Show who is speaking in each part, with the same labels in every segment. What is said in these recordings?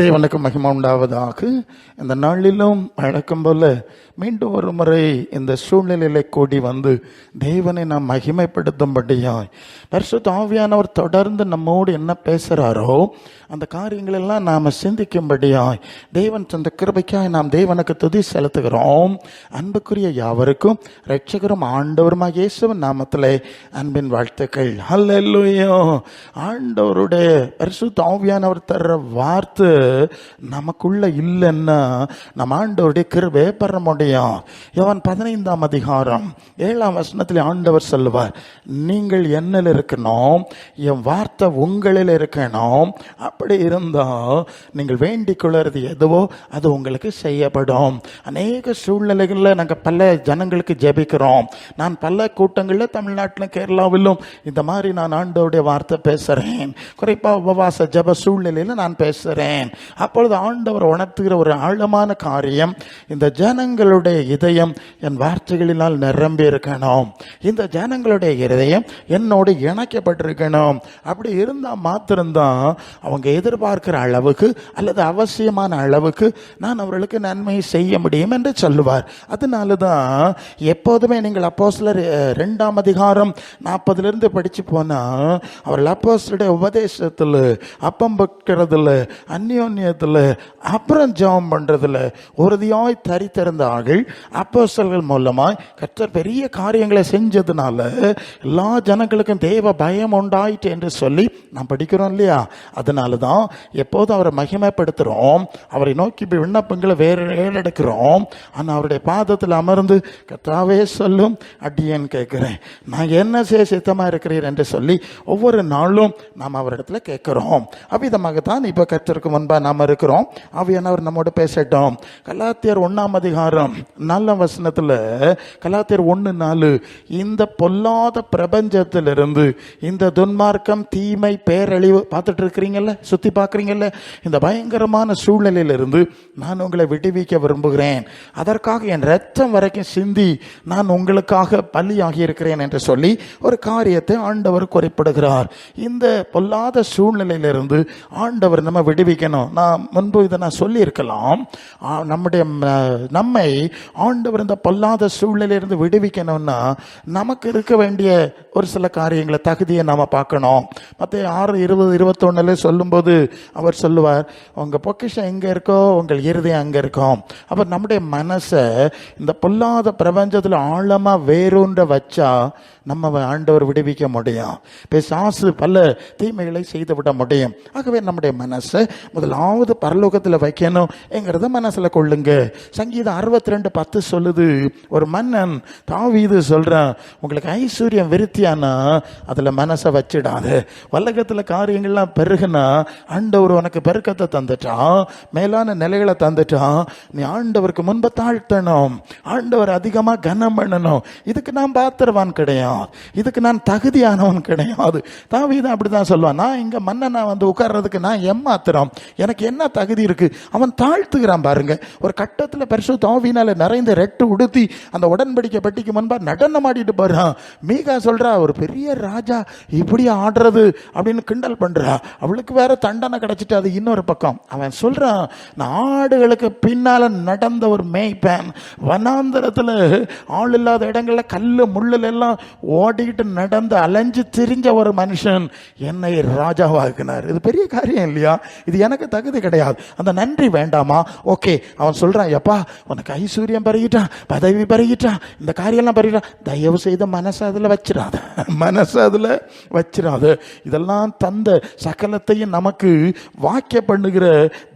Speaker 1: தேவனுக்கு மகிமை உண்டாவதாக. இந்த நாளிலும் வழக்கம் போல மீண்டும் ஒரு முறை இந்த சூழ்நிலையில கூடி வந்து தேவனை நாம் மகிமைப்படுத்தும்படியாய் பரிசுத்த ஆவியானவர் தொடர்ந்து நம்மோடு என்ன பேசுகிறாரோ அந்த காரியங்களெல்லாம் நாம் சிந்திக்கும்படியாய் தேவன் தந்த கிருபைக்காய் நாம் தேவனுக்கு துதி செலுத்துகிறோம். அன்புக்குரிய யாவருக்கும் ரட்சகரும் ஆண்டவருமாக இயேசுவின் நாமத்தில் அன்பின் வாழ்த்துக்கள். அல்ல ஆண்டவருடைய பரிசுத்த ஆவியானவர் தர்ற வார்த்தை. நமக்குள்ள இல்லைன்னா நம்ம ஆண்டவருடைய கிருபை பெற முடியும் எவன் பதினைந்தாம் அதிகாரம் ஏழாம் வசனத்தில் ஆண்டவர் சொல்லுவார் நீங்கள் என்னில் இருக்கணும் என் வார்த்தை உங்களில் இருக்கணும். அப்படி இருந்தால் நீங்கள் வேண்டிக் கொள்வது எதுவோ அது உங்களுக்கு செய்யப்படும். அநேக சூழ்நிலைகளில் நாங்கள் பல ஜனங்களுக்கு ஜெபிக்கிறோம். நான் பல கூட்டங்களில் தமிழ்நாட்டிலும் கேரளாவிலும் இந்த மாதிரி நான் ஆண்டவருடைய வார்த்தை பேசுகிறேன் குறிப்பாக உபவாச ஜப சூழ்நிலையில் நான் பேசுகிறேன் அப்பொழுது ஆண்டவர் உணர்த்துகிற ஒரு ஆழமான காரியம் இந்த ஜனங்களுடைய இதயம் என் வார்த்தைகளினால் நிரம்பி இருக்கணும் இந்த ஜனங்களுடைய இதயம் என்னோடு இணைக்கப்பட்டிருக்கணும். அப்படி இருந்தால் மாத்திரம்தான் அவங்க எதிர்பார்க்கிற அளவுக்கு அல்லது அவசியமான அளவுக்கு நான் அவர்களுக்கு நன்மை செய்ய முடியும் என்று சொல்லுவார். அதனால தான் எப்போதுமே நீங்கள் அப்போ சிலர் ரெண்டாம் அதிகாரம் நாற்பதுலேருந்து படித்து போனால் அவர்கள் அப்போ உபதேசத்தில் அப்பம் வைக்கிறதுல அந்யோன்யத்தில் அப்புறம் ஜெபம் பண்ணுறதுல உறுதியாய் தரித்திருந்த ஆகள் அப்போசல்கள் மூலமாக கர்த்தர் பெரிய காரியங்களை செஞ்சதுனால எல்லா ஜனங்களுக்கும் தேவ பயம் உண்டாயிட்டு என்று சொல்லி நாம் படிக்கிறோம் இல்லையா? அதனால தான் எப்போதும் அவரை மகிமைப்படுத்துகிறோம் அவரை நோக்கி போய் விண்ணப்பங்களை வேறு ஏறெடுக்கிறோம். ஆனால் அவருடைய பாதத்தில் அமர்ந்து கர்த்தாவே சொல்லும் அடியேன் கேட்குறேன். நான் என்ன செய்ய சித்தமாக இருக்கிறீர் என்று சொல்லி ஒவ்வொரு நாளும் நாம் அவரிடத்துல கேட்குறோம். அவ்விதமாகத்தான் இப்போ கர்த்தருக்கு முன்பாக நாம் இருக்கிறோம். ஆவியானவர் நம்மோட பேசட்டும். கலாத்தியர் ஒன்றாம் அதிகாரம் நல்ல வசனத்தில் கலாத்தியர் ஒன்று நாலு இந்த பொல்லாத பிரபஞ்சத்திலிருந்து இந்த துன்மார்க்கம் தீமை பேரழிவு பார்த்துட்டு இருக்கிறீங்கல்ல சுற்றி பார்க்குறீங்கல்ல? இந்த பயங்கரமான சூழ்நிலையிலிருந்து நான் உங்களை விடுவிக்க விரும்புகிறேன். அதற்காக என் ரத்தம் வரைக்கும் சிந்தி நான் உங்களுக்காக பலியாகி இருக்கிறேன் என்று சொல்லி ஒரு காரியத்தை ஆண்டவர் குறிப்பிடுகிறார். இந்த பொல்லாத சூழ்நிலையிலிருந்து ஆண்டவர் நம்ம விடுவிக்கணும். நான் முன்பு இதை நான் சொல்லியிருக்கலாம். நம்முடைய நம்மை ஆண்டவர் இந்த பொல்லாத சூழ்நிலையிலிருந்து விடுவிக்கணும்னா நமக்கு இருக்க வேண்டிய ஒரு சில காரியங்களை தகுதியை நாம் பார்க்கணும். மற்ற ஆறு இருபது இருபத்தொன்னுல சொல்லும்போது அவர் சொல்லுவார் உங்கள் பொக்கிஷம் எங்கே இருக்கோ உங்கள் இருதயம் அங்கே இருக்கும். அப்போ நம்முடைய மனசை இந்த பொல்லாத பிரபஞ்சத்தில் ஆழமாக வேரூன்ற வச்சா நம்ம ஆண்டவர் விடுவிக்க முடியும். பிசாசு பல தீமைகளை செய்து விட முடியும். ஆகவே நம்முடைய மனசை முதலாவது பரலோகத்தில் வைக்கணும் எங்கிறத மனசில் கொள்ளுங்க. சங்கீதம் அறுபத்தி ரெண்டு பத்து சொல்லுது ஒரு மன்னன் தாவீது சொல்கிறான் உங்களுக்கு ஐஸ்வர்யம் விருத்தியானா? அதில் மனசை வச்சிடாது. வல்லகத்தில் காரியங்கள்லாம் பெருகுனா ஆண்டவர் உனக்கு பெருக்கத்தை தந்துட்டான் மேலான நிலைகளை தந்துட்டான். நீ ஆண்டவருக்கு முன்பு தாழ்த்தணும். ஆண்டவர் அதிகமாக கனம் பண்ணணும். இதுக்கு நான் பாத்திரவான் கிடையாது. இதுக்கு நான் தகுதியானவன் கிடையாது. தாவீதம் அப்படி தான் சொல்லுவான். நான் இங்கே மன்னனா வந்து உட்கார்றதுக்கு நான் எம்மாத்திரம் எனக்கு என்ன தகுதி இருக்குது அவன் தாழ்த்துகிறான் பாருங்க. ஒரு கட்டத்தில் பரிசு தாவினால நிறைந்த ரெட்டு உடுத்தி அந்த உடன்படிக்கை பெட்டிக்கு முன்பா நடனம் ஆடிட்டு போகிறான் மீகா சொல்கிறா ஒரு பெரிய ராஜா இப்படி ஆடுறது அப்படின்னு கிண்டல் பண்ணுறா அவளுக்கு வேற தண்டனை கிடச்சிட்டு அது இன்னொரு பக்கம். அவன் சொல்கிறான் நான் ஆடுகளுக்கு பின்னால் நடந்த ஒரு மேய்ப்பேன். வனாந்தரத்தில் ஆள் இல்லாத இடங்கள்ல கல் முள்ளில் எல்லாம் ஓடிக்கிட்டு நடந்து அலைஞ்சு திரிஞ்ச ஒரு மனுஷன் என்னை ராஜாவாக்குனார். இது பெரிய காரியம் இல்லையா? இது எனக்கு தகுதி கிடையாது. அந்த நன்றி வேண்டாமா? ஓகே அவன் சொல்கிறான் எப்பா உனக்கு ஐஸ்வர்யம் பெருகிட்டான் பதவி பெருகிட்டான் இந்த காரியம்லாம் பெருகிட்டான் தயவு செய்து மனசை அதில் வச்சிடாத மனசு அதில் வச்சிடாத இதெல்லாம் தந்த சகலத்தையும் நமக்கு வாக்கிய பண்ணுகிற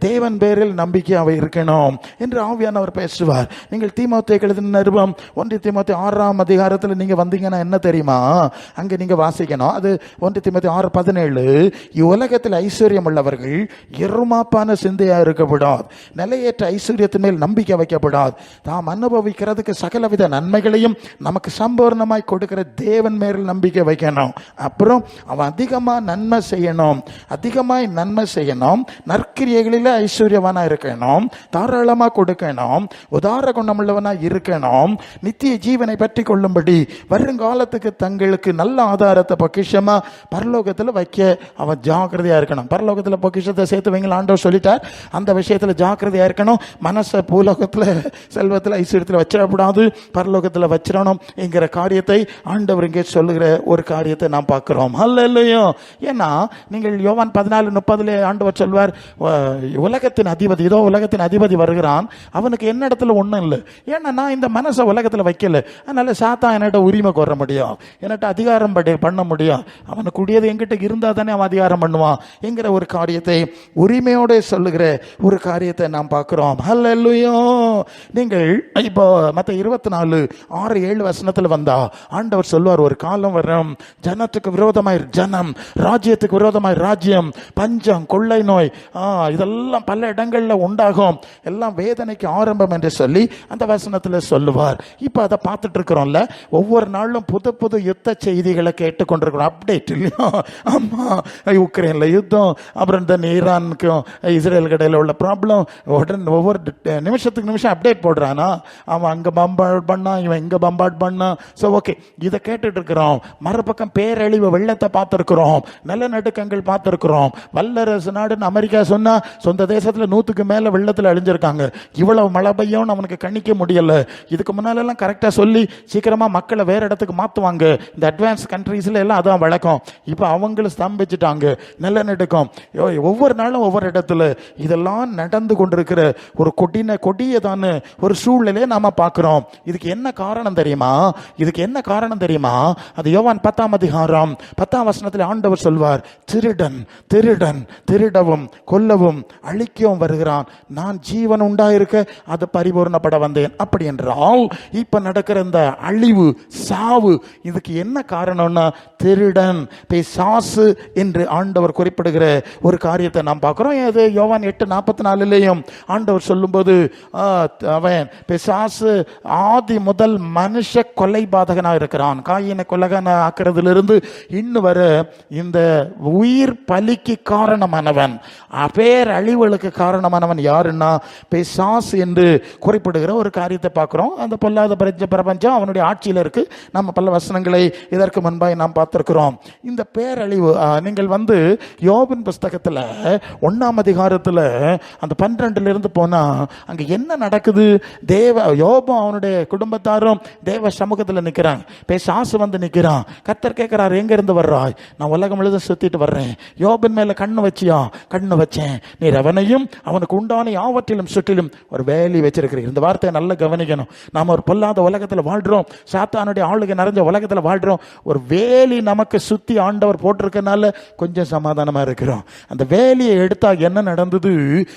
Speaker 1: தேவன் பேரில் நம்பிக்கையாக இருக்கணும் என்று ஆவியானவர் பேசுவார். நீங்கள் தீமோத்தே எழுதின நிருபம் ஒன்றிய தீமோத்தே ஆறாம் அதிகாரத்தில் நீங்கள் வந்தீங்கன்னா என்ன தெரியுமா? அங்கே நீங்கள் வாசிக்கணும். அது ஒன்று திமுத்தி ஆறு பதினேழு. இவ்வுலகத்தில் ஐஸ்வர்யம் உள்ளவர்கள் எருமாப்பான சிந்தையாக இருக்கக்கூடாது. நிலையற்ற ஐஸ்வர்யத்தின் மேல் நம்பிக்கை வைக்கப்படாது. தாம் அனுபவிக்கிறதுக்கு சகலவித நன்மைகளையும் நமக்கு சம்பூர்ணமாய் கொடுக்கிற தேவன் மேல் நம்பிக்கை வைக்கணும். அப்புறம் அவன் அதிகமாக நன்மை செய்யணும். அதிகமாய் நன்மை செய்யணும். நற்கிரியைகளில் ஐஸ்வர்யவானா இருக்கணும். தாராளமாக கொடுக்கணும். உதார குணமுள்ளவனா இருக்கணும். நித்திய ஜீவனை பற்றி கொள்ளும்படி வருங்கால காலத்துக்கு தங்களுக்கு நல்ல ஆதாரத்தை பொக்கிஷமா பரலோகத்தில் வைக்க அவன் ஜாக்கிரதையா இருக்கணும். பரலோகத்தில் பொக்கிஷத்தை சேர்த்து வைங்கள ஆண்டவர் சொல்லிட்டார். அந்த விஷயத்தில் ஜாக்கிரதையா இருக்கணும். மனசை பூலோகத்தில் செல்வத்தில் ஐஸ்வர்யத்தில் வச்சிடக்கூடாது. பரலோகத்தில் வச்சிடணும் என்கிற காரியத்தை ஆண்டவர் இங்கே சொல்லுகிற ஒரு காரியத்தை நாம் பார்க்குறோம். அல்ல இல்லையோ ஏன்னா நீங்கள் யோவான் பதினாலு முப்பதுல ஆண்டவர் சொல்வார் உலகத்தின் அதிபதி ஏதோ உலகத்தின் அதிபதி வருகிறான். அவனுக்கு என்ன இடத்துல ஒன்றும் இல்லை. ஏன்னா நான் இந்த மனசை உலகத்தில் வைக்கல. அதனால சாத்தா என்னோட உரிமை கோர முடியும் என்கிட்ட அதிகாரம் படி- பண்ண முடியும். அவனுக்கு கூடியது என்கிட்ட இருந்தால் தானே அவன் அதிகாரம் பண்ணுவான். என்கிற ஒரு காரியத்தை உரிமையோட சொல்லுகிற ஒரு காரியத்தை நாம் பார்க்குறோம். ஹல்லேலூயா நீங்கள் இப்போ மற்ற இருபத்தி நாலு ஆறு ஏழு வசனத்தில் வந்தா ஆண்டவர் சொல்வார் ஒரு காலம் வரும் ஜனத்துக்கு விரோதமாய் ஜனம் ராஜ்யத்துக்கு விரோதமாய் ராஜ்யம் பஞ்சம் கொள்ளை நோய் ஆ, இதெல்லாம் பல இடங்களில் உண்டாகும். எல்லாம் வேதனைக்கு ஆரம்பம் என்று சொல்லி அந்த வசனத்தில் சொல்லுவார். இப்போ அதை பார்த்துட்டு இருக்கிறோம்ல ஒவ்வொரு நாளும் புது புது புது யுத்த செய்திகளை கேட்டுக்கொண்டிருக்கிறோம். அப்டேட் இல்லையோ? ஆமாம் உக்ரைனில் யுத்தம் அப்புறம் இந்த ஈரானுக்கும் இஸ்ரேல் கடையில் உள்ள ப்ராப்ளம் உடனே ஒவ்வொரு நிமிஷத்துக்கு நிமிஷம் அப்டேட் போடுறானா? அவன் அங்கே பம்பாட் பண்ணான் இவன் இங்கே பம்பாட் பண்ணான் ஸோ ஓகே இதை கேட்டுட்டு இருக்கிறோம் மறுபக்கம் பேரழிவு வெள்ளத்தை பார்த்துருக்குறோம். நிலநடுக்கங்கள் பார்த்துருக்குறோம். வல்லரசு நாடுன்னு அமெரிக்கா சொன்னால் சொந்த தேசத்தில் நூற்றுக்கு மேலே வெள்ளத்தில் அழிஞ்சிருக்காங்க. இவ்வளவு மழை பெய்யும் அவனுக்கு கணிக்க முடியலை. இதுக்கு முன்னாலெல்லாம் கரெக்டாக சொல்லி சீக்கிரமாக மக்களை வேறு இடத்துக்கு மாற்றுவாங்க இந்த அட்வான்ஸ் கண்ட்ரீஸில் எல்லாம் அதான் வழக்கம். இப்போ அவங்களும் ஸ்தம்பிச்சிட்டாங்க. நிலநடுக்கம். யோ, ஒவ்வொரு நாளும் ஒவ்வொரு இடத்துல இதெல்லாம் நடந்து கொண்டிருக்கிற ஒரு கொடின கொடியதான ஒரு சூழ்நிலையை நாம் பார்க்குறோம். இதுக்கு என்ன காரணம் தெரியுமா? இதுக்கு என்ன காரணம் தெரியுமா? அது யோவான் பத்தாம் அதிகாரம் பத்தாம் வசனத்தில் ஆண்டவர் சொல்வார் திருடன் திருடன் திருடவும் கொல்லவும் அழிக்கவும் வருகிறான். நான் ஜீவன் உண்டாயிருக்க அது பரிபூர்ணப்பட வந்தேன். அப்படி என்றால் இப்போ நடக்கிற இந்த அழிவு சாவு இதுக்கு என்ன காரணம்னா திருடன் பிசாசு என்று ஆண்டவர் குறிப்பிடுகிற ஒரு காரியத்தை நாம் பார்க்குறோம். அது யோவான் எட்டு நாற்பத்தி நாலுலேயும் ஆண்டவர் சொல்லும்போது அவன் பிசாசு ஆதி முதல் மனுஷ கொலை பாதகனாக இருக்கிறான். காயினை கொலகனை ஆக்கிறதுலிருந்து இன்னும் வர இந்த உயிர் பலிக்கு காரணமானவன் பேர் அழிவுகளுக்கு காரணமானவன் யாருன்னா பிசாசு என்று குறிப்பிடுகிற ஒரு காரியத்தை பார்க்கிறோம். அந்த பொல்லாத பிரஞ்ச பிரபஞ்சம் அவனுடைய ஆட்சியில் இருக்கு. நம்ம பல்ல வசனங்களை இதற்கு முன்பாக நாம் பார்த்துருக்குறோம். இந்த பேரழிவு நீங்கள் வந்து யோபின் புஸ்தகத்தில் ஒன்றாம் அதிகாரத்தில் அந்த பன்னிரெண்டுலேருந்து போனால் அங்கே என்ன நடக்குது? தேவ யோபம் அவனுடைய குடும்பத்தாரும் தேவ சமூகத்தில் நிற்கிறாங்க பேசாசு வந்து நிற்கிறான் கத்தர் கேட்குறாரு எங்கேருந்து வர்றாய்? நான் உலகம் முழுதும் சுற்றிட்டு வர்றேன். யோபின் மேலே கண்ணு வச்சியா? கண்ணு வச்சேன். நீர் அவனையும் அவனுக்கு உண்டான யாவற்றிலும் சுற்றிலும் ஒரு வேலி வச்சிருக்கிறீர். இந்த வார்த்தையை நல்லா கவனிக்கணும். நாம ஒரு பொல்லாத உலகத்தில் வாழ்கிறோம் சாத்தானுடைய ஆளுகை நிறைஞ்ச உலகத்தில் வாழ்கிறோம் ஒரு வேலி நமக்கு சுற்றி ஆண்டவர் போட்டிருக்கனால கொஞ்சம் சமாதானமாக இருக்கிறோம். அந்த வேலியை எடுத்தால் என்ன நடந்தது?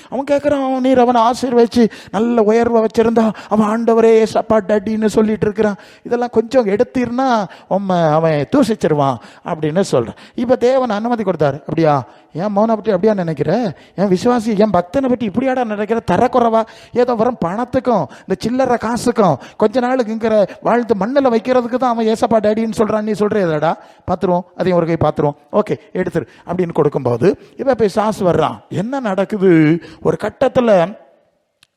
Speaker 1: அவன் கேட்கிறான் நீர் அவனை ஆசீர்வச்சு நல்ல உயர்வை வச்சுருந்தா அவன் ஆண்டவரே சப்பா டட்டின்னு சொல்லிட்டு இருக்கிறான். இதெல்லாம் கொஞ்சம் எடுத்திருந்தா உம்மை அவன் தூசிச்சிருவான் அப்படின்னு சொல்கிறான் இப்போ தேவன் அனுமதி கொடுத்தாரு. அப்படியா? ஏன் மௌனை பற்றி அப்படியா நினைக்கிற? என் விசுவாசி என் பக்தனை பற்றி இப்படியாடா நினைக்கிற? தரக்குறவா? ஏதோ வரும் பணத்துக்கும் இந்த சில்லறை காசுக்கும் கொஞ்ச நாளுக்கு இங்கிற வாழ்த்து மண்ணில் வைக்கிறதுக்கு தான் அவன் ஏசப்பா டேடின்னு சொல்கிறான் நீ சொல்றேடா பார்த்துருவோம் அதையும் ஒரு கை பார்த்துருவோம் ஓகே எடுத்துரு. அப்படின்னு கொடுக்கும்போது இப்போ போய் சாசு வர்றான். என்ன நடக்குது? ஒரு கட்டத்தில்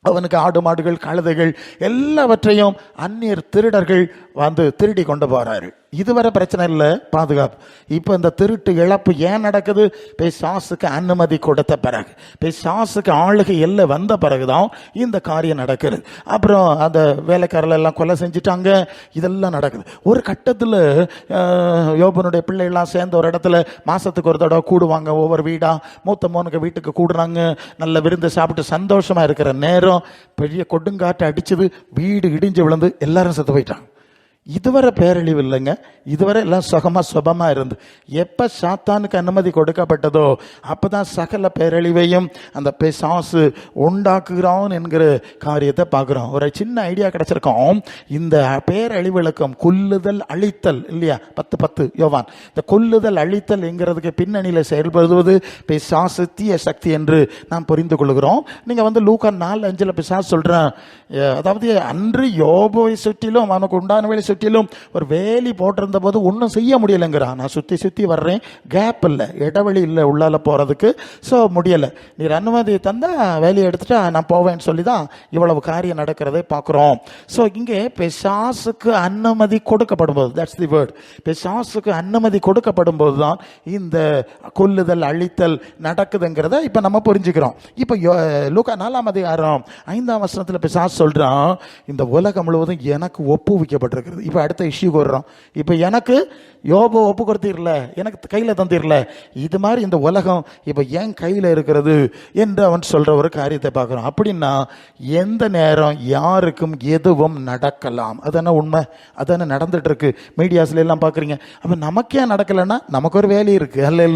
Speaker 1: அவனுக்கு ஆடு மாடுகள் கழுதைகள் எல்லாவற்றையும் அந்நியர் திருடர்கள் வந்து திருடி கொண்டு போகிறாரு இதுவரை பிரச்சனை இல்லை பாதுகாப்பு. இப்போ இந்த திருட்டு இழப்பு ஏன் நடக்குது? சாசுக்கு அனுமதி கொடுத்த பிறகு. சாசுக்கு ஆளுகை எல்லை வந்த பிறகுதான் இந்த காரியம் நடக்குது. அப்புறம் அந்த வேலைக்காரர்கள் எல்லாம் கொலை செஞ்சுட்டாங்க. இதெல்லாம் நடக்குது. ஒரு கட்டத்தில் யோபனுடைய பிள்ளைகள்லாம் சேர்ந்த ஒரு இடத்துல மாதத்துக்கு ஒரு தடவை கூடுவாங்க ஒவ்வொரு வீடாக மூத்த மோனுக்கு வீட்டுக்கு கூடுறாங்க. நல்ல விருந்து சாப்பிட்டு சந்தோஷமாக இருக்கிற நேரம் பெரிய கொடுங்காற்று அடிச்சது. வீடு இடிஞ்சு விழுந்து எல்லாரும் செத்து போயிட்டாங்க. இதுவரை பேரழிவு இல்லைங்க. இதுவரை எல்லாம் சுகமாக சுபமாக இருந்து. எப்போ சாத்தானுக்கு அனுமதி கொடுக்கப்பட்டதோ அப்போ தான் சகல பேரழிவையும் அந்த பிசாசு உண்டாக்குகிறோம் என்கிற காரியத்தை பார்க்குறோம். ஒரு சின்ன ஐடியா கிடச்சிருக்கோம். இந்த பேரழிவிளக்கம் கொல்லுதல் அழித்தல் இல்லையா? பத்து பத்து யோவான். இந்த கொல்லுதல் அழித்தல் என்கிறதுக்கு பின்னணியில் செயல்படுவது பிசாசு தீய சக்தி என்று நாம் புரிந்து கொள்கிறோம். நீங்கள் வந்து லூக்கா நாலு அஞ்சில் பிசாசு சொல்கிறேன் அதாவது அன்று யோபோவை சுற்றிலும் அவனுக்கு உண்டானவளை சுற்றிலும் ஒரு வேலி போட்டிருந்த போது ஒன்றும் செய்ய முடியலைங்கிறான். நான் சுற்றி சுற்றி வர்றேன். கேப் இல்லை. இடைவெளி இல்லை உள்ளால போகிறதுக்கு ஸோ முடியலை. நீர் அனுமதி தந்தால் வேலையை எடுத்துட்டு நான் போவேன்னு சொல்லி தான் இவ்வளவு காரியம் நடக்கிறதை பார்க்குறோம். ஸோ இங்கே பெசாசுக்கு அனுமதி கொடுக்கப்படும் போது தட்ஸ் தி வேர்ட் பெசாசுக்கு அனுமதி கொடுக்கப்படும் போது தான் இந்த கொல்லுதல் அழித்தல் நடக்குதுங்கிறத இப்போ நம்ம புரிஞ்சுக்கிறோம். இப்போ லூக்கா நாலாம் அதிகாரம் ஐந்தாம் வசனத்தில் பிசாசு சொல்கிறான் இந்த உலகம் முழுவதும் எனக்கு ஒப்புவிக்கப்பட்டிருக்கிறது. இப்போ அடுத்த இஷ்யூக்கு வர்றோம். இப்போ எனக்கு யோபோ ஒப்பு கொடுத்தீர்ல எனக்கு கையில் தந்தீர்ல இது மாதிரி இந்த உலகம் இப்போ என் கையில் இருக்கிறது என்று அவன் சொல்கிற ஒரு காரியத்தை பார்க்குறோம். அப்படின்னா எந்த நேரம் யாருக்கும் எதுவும் நடக்கலாம். அதானே உண்மை? அதானே நடந்துட்டு இருக்கு மீடியாஸ்ல எல்லாம் பார்க்குறீங்க. அப்போ நமக்கே நடக்கலைன்னா நமக்கு ஒரு வேலை இருக்குது அல்ல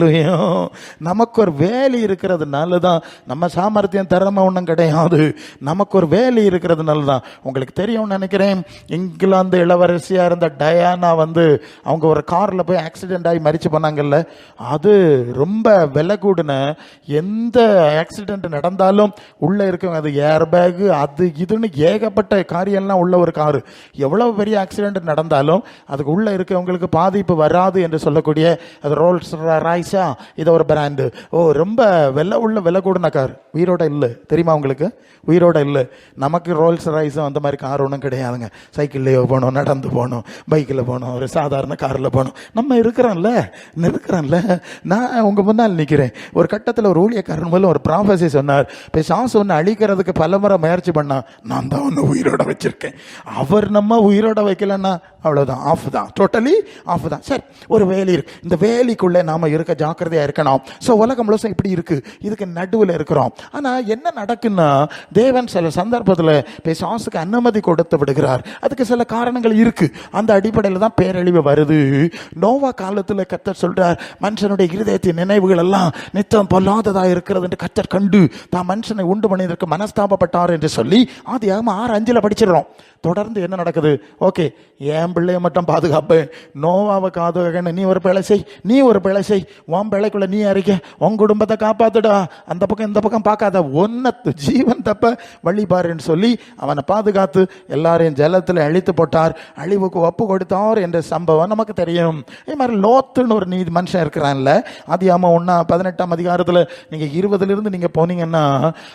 Speaker 1: நமக்கு ஒரு வேலை இருக்கிறதுனால தான் நம்ம சாமர்த்தியம் திறமை ஒன்றும் கிடையாது. நமக்கு ஒரு வேலை இருக்கிறதுனால தான் உங்களுக்கு தெரியும்னு நினைக்கிறேன் இங்கிலாந்து கடைசியாக இருந்த டயானா வந்து அவங்க ஒரு காரில் போய் ஆக்சிடெண்ட் ஆகி மறிச்சு போனாங்கல்ல? அது ரொம்ப விலை கூடின எந்த ஆக்சிடெண்ட் நடந்தாலும் உள்ளே இருக்கவங்க அது ஏர் பேகு அது இதுன்னு ஏகப்பட்ட காரியம்லாம் உள்ள ஒரு காரு. எவ்வளோ பெரிய ஆக்சிடெண்ட் நடந்தாலும் அதுக்கு உள்ளே இருக்கவங்களுக்கு பாதிப்பு வராது என்று சொல்லக்கூடிய அது ரோல்ஸ் ராய்ஸா இது ஒரு பிராண்டு ஓ ரொம்ப விலை உள்ள விலை கூடின கார். உயிரோட இல்லை. தெரியுமா உங்களுக்கு? உயிரோட இல்லை. நமக்கு ரோல்ஸ் ராய்ஸும் அந்த மாதிரி கார் ஒன்றும் கிடையாதுங்க. சைக்கிள்லேயோ போகணும் நடந்து போகணும். பைக்கில் போகணும். ஒரு சாதாரண காரில் போகணும். நம்ம இருக்கிறோம்ல. இருக்கிறோம்ல நான் உங்கள் முன்னால் நிற்கிறேன் ஒரு கட்டத்தில் ஒரு ஊழியக்காரன் மூலம் ஒரு ப்ராஃபஸி சொன்னார். இப்போ சாஸ் ஒன்று அழிக்கிறதுக்கு பலமுறை முயற்சி பண்ணால் நான் தான் ஒன்று உயிரோட வச்சிருக்கேன். அவர் நம்ம உயிரோட வைக்கலன்னா அவ்வளோதான் ஆஃப் தான். டோட்டலி ஆஃப் தான். சரி ஒரு வேலி இருக்கு. இந்த வேலிக்குள்ளே நாம இருக்க ஜாக்கிரதையாக இருக்கணும். ஸோ உலகம் முழுசும் இப்படி இருக்கு. இதுக்கு நடுவில் இருக்கிறோம். ஆனால் என்ன நடக்குன்னா தேவன் சில சந்தர்ப்பத்தில் பிசாசுக்கு அனுமதி கொடுத்து விடுகிறார். அதுக்கு சில காரணங்கள் இருக்கு. அந்த அடிப்படையில் தான் பேரழிவு வருது. நோவா காலத்தில் கத்தர் சொல்றார் மனுஷனுடைய இருதயத்தின் நினைவுகள் எல்லாம் நித்தம் பொல்லாததாக இருக்கிறது என்று கத்தர் கண்டு தான் மனுஷனை உண்டு பண்ணியதற்கு மனஸ்தாபப்பட்டார் என்று சொல்லி அது ஆறு அஞ்சில் படிச்சிடுறோம் தொடர்ந்து என்ன நடக்குது? ஓகே என் பிள்ளைய மட்டும் பாதுகாப்பேன் நோவாவை காதுகன்னு நீ ஒரு பிழை செய் நீ ஒரு பிழை செய். உன் பிழைக்குள்ள நீ அறிக்க உன் குடும்பத்தை காப்பாத்துடா. அந்த பக்கம் இந்த பக்கம் பார்க்காத. ஒன்னத்து ஜீவன் தப்ப வழிபாருன்னு சொல்லி அவனை பாதுகாத்து எல்லாரையும் ஜலத்தில் அழித்து போட்டார். அழிவுக்கு ஒப்பு கொடுத்தார் என்ற சம்பவம் நமக்கு தெரியும். இதே மாதிரி லோத்துன்னு ஒரு நீதி மனுஷன் இருக்கிறான்ல அதிகாம ஒன்றா பதினெட்டாம் அதிகாரத்தில் நீங்கள் இருபதுலேருந்து நீங்கள் போனீங்கன்னா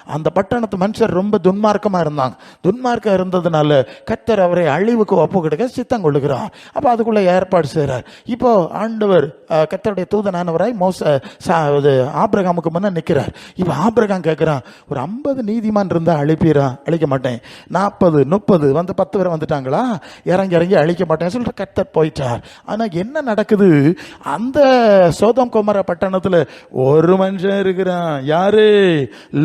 Speaker 1: அந்த பட்டணத்து மனுஷர் ரொம்ப துன்மார்க்கமாக இருந்தாங்க. துன்மார்க்கம் இருந்ததுனால கத்தர் அவரை அழிவுக்கு ஒப்பு கொடுக்க சித்தம் கொள்ளுகிறார். அப்போ அதுக்குள்ளே ஏற்பாடு செய்கிறார் இப்போ ஆண்டவர் கத்தருடைய தூதனானவராய் மோச சா- இது ஆப்ரகாமுக்கு முன்னே நிற்கிறார் இப்போ ஆப்ரகாம் கேட்குறான் ஒரு ஐம்பது நீதிமான் இருந்தால் அழிப்பீரா? அழிக்க மாட்டேன். நாற்பது முப்பது வந்து பத்து பேர் வந்துட்டாங்களா? இறங்கி இறங்கி அழிக்க மாட்டேன். சொல்லிட்டு கர்த்தர் போயிட்டார். ஆனால் என்ன நடக்குது? அந்த சோதம் குமர பட்டணத்தில் ஒரு மனுஷன் இருக்கிறான். யாரு?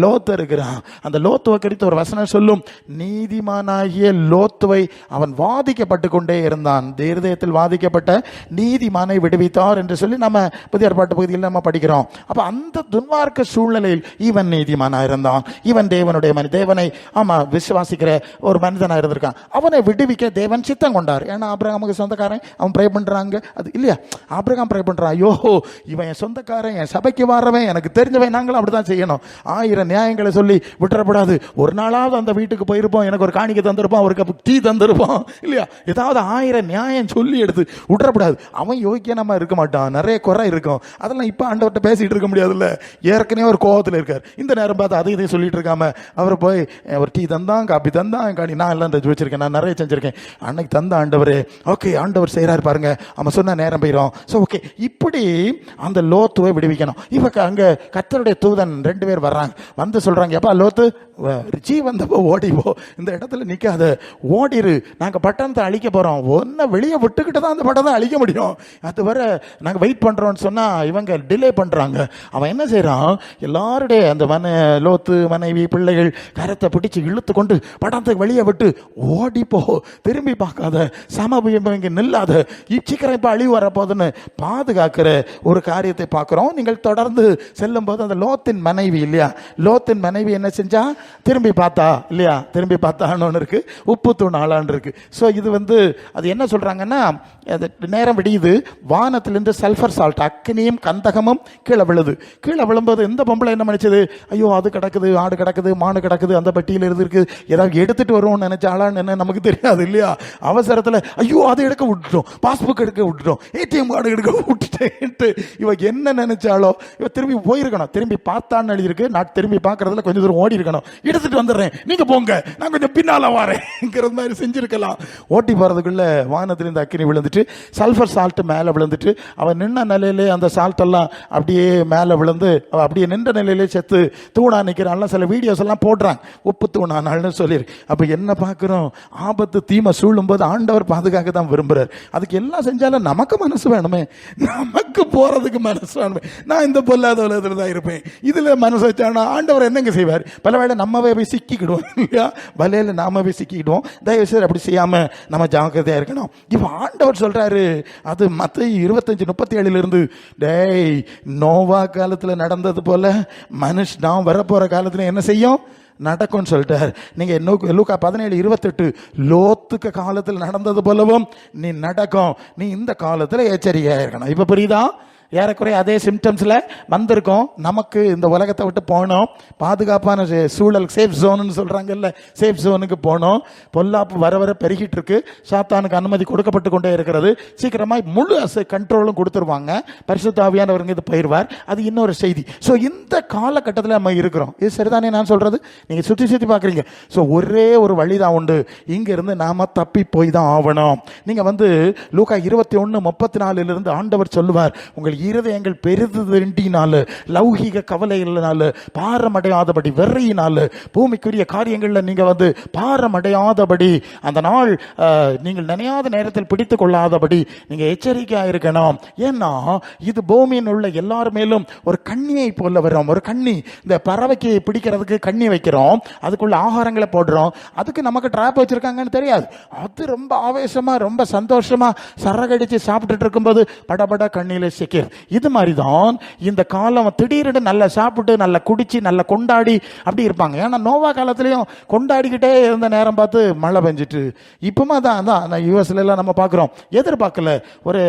Speaker 1: லோத்து இருக்கிறான். அந்த லோத்துவை குறித்து ஒரு வசனம் சொல்லும். நீதிமானாகிய லோத்துவை அவன் வாதிக்கப்பட்டு கொண்டே இருந்தான் தீர்தயத்தில் வாதிக்கப்பட்ட நீதிமானை விடுவித்தார் என்று சொல்லி நம்ம புதிய ஏற்பாட்டு பகுதியில் நம்ம படிக்கிறோம். அப்போ அந்த துன்மார்க்க சூழ்நிலையில் இவன் நீதிமானா இருந்தான். இவன் தேவனுடைய மனி தேவனை ஆமா விசுவாசிக்கிற ஒரு மனிதனா இருந்திருக்கான். அவனை விடுவிக்க தேவன் சித்தம் கொண்டார். ஏன்னா ஆபிரகாமுக்கு சொந்தக்காரன் அவன் ப்ரே பண்ணுறாங்க அது இல்லையா? ஆபிரகாம் ப்ரே பண்ணுறான் ஐயோ இவன் என் சொந்தக்காரன் என் சபைக்கு வாரவன் எனக்கு தெரிஞ்சவன் நாங்களும் அப்படிதான் செய்யணும். ஆயிரம் நியாயங்களை சொல்லி விட்டுறப்படாது. ஒரு நாளாவது அந்த வீட்டுக்கு போயிருப்போம். எனக்கு ஒரு காணிக்கை தந்திருப்பான் ஒரு கப் டீ தந்திருப்பான். இல்லையா? ஏதாவது ஆயிரம் நியாயம் சொல்லி எடுத்து விட்டுறப்படாது. அவன் யோக்கியனமா இருக்க மாட்டான். நிறைய குறை இருக்கும். அதெல்லாம் இப்போ ஆண்டவர்கிட்ட பேசிகிட்டு இருக்க முடியாதுல்ல. ஏற்கனவே ஒரு கோவத்தில் இருக்கார். இந்த நேரம் பார்த்து அதை இதையும் சொல்லிட்டு இருக்காம அவர் போய் அவர் ஒரு டீ தந்தான் காப்பி தந்தான் காணி நான் எல்லாம் செஞ்சு வச்சிருக்கேன் நான் நிறைய செஞ்சிருக்கேன். அன்னைக்கு தந்த ஆண்டவரே ஓகே ஆண்டவர் செய்கிறார் பாருங்க. அவன் சொன்ன நேரம் போயிடும் ஸோ ஓகே இப்படி அந்த லோத்துவை விடுவிக்கணும். இப்போ அங்கே கத்தருடைய தூதன் ரெண்டு பேர் வர்றாங்க. வந்து சொல்கிறாங்க எப்பா லோத்து? ரிச்சி வந்தப்போ ஓடிவோ இந்த இடத்துல நிற்காத ஓடிரு நாங்கள் பட்டணத்தை அழிக்க போகிறோம் ஒன்றை வெளியே விட்டுக்கிட்டு தான் அந்த பட்டணத்தை அழிக்க முடியும். அது வர நாங்கள் வெயிட் பண்ணுறோன்னு சொன்னால் இவங்க டிலே பண்ணுறாங்க அவன் என்ன செய்கிறான் எல்லாருடைய அந்த மன லோத்து மனைவி பிள்ளைகள் கரத்தை பிடிச்சி இழுத்து கொண்டு பட்டணத்துக்கு வெளியே விட்டு ஓடிப்போ திரும்பி பார்க்காத சமபயம் இங்கே நில்லாத இச்சீக்கிரம் இப்போ அழிவு வரப்போகுதுன்னு பாதுகாக்கிற ஒரு காரியத்தை பார்க்குறோம். நீங்கள் தொடர்ந்து செல்லும்போது அந்த லோத்தின் மனைவி இல்லையா? லோத்தின் மனைவி என்ன செஞ்சா திரும்பி பார்த்தா இல்லையா? திரும்பி பார்த்தான்னு ஒன்று இருக்குது உப்பு தூண் ஆளான்னு இருக்குது ஸோ இது வந்து அது என்ன சொல்கிறாங்கன்னா அது நேரம் விடியுது வானத்திலிருந்து சல்ஃபர் சால்ட் அக்னியும் கந்தகமும் கீழே விழுது. கீழே விழும்போது இந்த பொம்பளை என்ன நினைச்சது? ஐயோ அது கிடக்குது ஆடு கிடக்குது மாடு கிடக்குது அந்த பெட்டியில் இருந்திருக்கு ஏதாவது எடுத்துட்டு வருவோம்னு நினைச்சாளான்னு என்ன? நமக்கு தெரியாது இல்லையா? அவசரத்தில் ஐயோ அதை எடுக்க விட்டுட்டோம் பாஸ்புக் எடுக்க விட்டுட்டோம் ஏடிஎம் கார்டு எடுக்க விட்டுட்டேன்ட்டு இவ என்ன நினைச்சாலோ இவ திரும்பி போயிருக்கணும். திரும்பி பார்த்தான்னு எழுதியிருக்கு. நான் திரும்பி பார்க்கறதுல கொஞ்சம் தூரம் ஓடி இருக்கணும். எடுத்துட்டு வந்துடுறேன். நீங்க போங்க. நான் கொஞ்சம் பின்னால வரேங்கிற மாதிரி செஞ்சிருக்கலாம். ஓட்டி போறதுக்குள்ள வானத்திலிருந்து அக்கினி விழுந்துட்டு சல்ஃபர் சால்ட் மேல விழுந்துட்டு அவன் நின்ன நிலையிலே அந்த சால்ட் எல்லாம் அப்படியே மேல விழுந்து அவ அப்படியே நின்ற நிலையிலே செத்து தூணா நிற்கிறான்லாம் சில வீடியோஸ் எல்லாம் போடுறாங்க. உப்பு தூணானாள்னு சொல்லியிருக்கு அப்போ என்ன பார்க்குறோம் ஆபத்து தீமை சூழும்போது ஆண்டவர் பாதுகாக்க தான் விரும்புகிறார் அதுக்கு எல்லாம் செஞ்சாலும் நமக்கு மனசு வேணுமே. நமக்கு போறதுக்கு மனசு வேணுமே. நான் இந்த பொல்லாத உலகத்தில் தான் இருப்பேன். இதுல மனசு வச்சானா ஆண்டவர் என்னங்க செய்வார்? பல வேளை நம்மவே போய் சிக்கிக்கிடுவோம் இல்லையா? வலையில் நாம போய் சிக்கிக்கிடுவோம். தயவு செய்து அப்படி செய்யாம நம்ம ஜாக்கிரதையா இருக்கணும். இப்போ ஆண்டவர் சொல்றாரு. அது மத்த இருபத்தஞ்சு முப்பத்தி ஏழுல இருந்து டேய் நோவா காலத்துல நடந்தது போல மனுஷ் நான் வரப்போற காலத்துல என்ன செய்யும்? நடக்கும்னு சொல்லிட்டார். நீங்கள் நூ- லூக்கா பதினேழு இருபத்தெட்டு லோத்துக்கு காலத்தில் நடந்தது போலவும் நீ நடக்கும். நீ இந்த காலத்தில் எச்சரிக்கையாக இருக்கணும். இப்போ புரியுதா? ஏறக்குறைய அதே சிம்டம்ஸில் வந்திருக்கோம். நமக்கு இந்த உலகத்தை விட்டு போனோம். பாதுகாப்பான சே- சூழல் சேஃப் ஜோனுன்னு சொல்கிறாங்கல்ல சேஃப் ஜோனுக்கு போனோம். பொல்லாப்பு வர வர பெருகிட்டு இருக்கு சாத்தானுக்கு அனுமதி கொடுக்கப்பட்டு கொண்டே இருக்கிறது. சீக்கிரமாக முழு கண்ட்ரோலும் கொடுத்துருவாங்க. பரிசுத்தாவியானவருங்க இது பயிர்வார். அது இன்னொரு செய்தி. ஸோ இந்த காலகட்டத்தில் நம்ம இருக்கிறோம். இது சரிதானே நான் சொல்கிறது நீங்கள் சுற்றி சுற்றி பார்க்குறீங்க ஸோ ஒரே ஒரு வழி தான் உண்டு. இங்கேருந்து நாம் தப்பி போய் தான் ஆகணும் நீங்கள் வந்து லூக்கா இருபத்தி ஒன்று முப்பத்தி நாலுலேருந்து ஆண்டவர் சொல்லுவார். எங்கள் இருதயங்கள் பெரிதுண்டினால லௌகிக கவலைகளினால பாரமடையாதபடி வெறையினால பூமிக்குரிய காரியங்களில் நீங்கள் வந்து பாரமடையாதபடி அந்த நாள் நீங்கள் நினையாத நேரத்தில் பிடித்து கொள்ளாதபடி நீங்கள் எச்சரிக்கையாக இருக்கணும். ஏன்னா இது பூமியின் உள்ள எல்லார் மேலும் ஒரு கண்ணியை போல வரும். ஒரு கண்ணி இந்த பறவைக்கு பிடிக்கிறதுக்கு கண்ணி வைக்கிறோம். அதுக்குள்ள ஆகாரங்களை போடுறோம். அதுக்கு நமக்கு ட்ராப் வச்சிருக்காங்கன்னு தெரியாது. அது ரொம்ப ஆவேசமாக ரொம்ப சந்தோஷமாக சரகடிச்சு சாப்பிட்டுட்டு இருக்கும்போது படபட கண்ணியில் சிக்கிர் இது. மாதிரி தான் இந்த காலம் திடீர்னு நல்லா சாப்பிட்டு நல்லா குடிச்சு நல்லா கொண்டாடி அப்படி இருப்பாங்க. ஏன்னா நோவா காலத்துலேயும் கொண்டாடிக்கிட்டே இருந்த நேரம் பார்த்து மழை பெஞ்சிட்டு. இப்போமா தான் அதான் யூஎஸ்ல நம்ம பார்க்குறோம். எதிர்பார்க்கல. ஒரு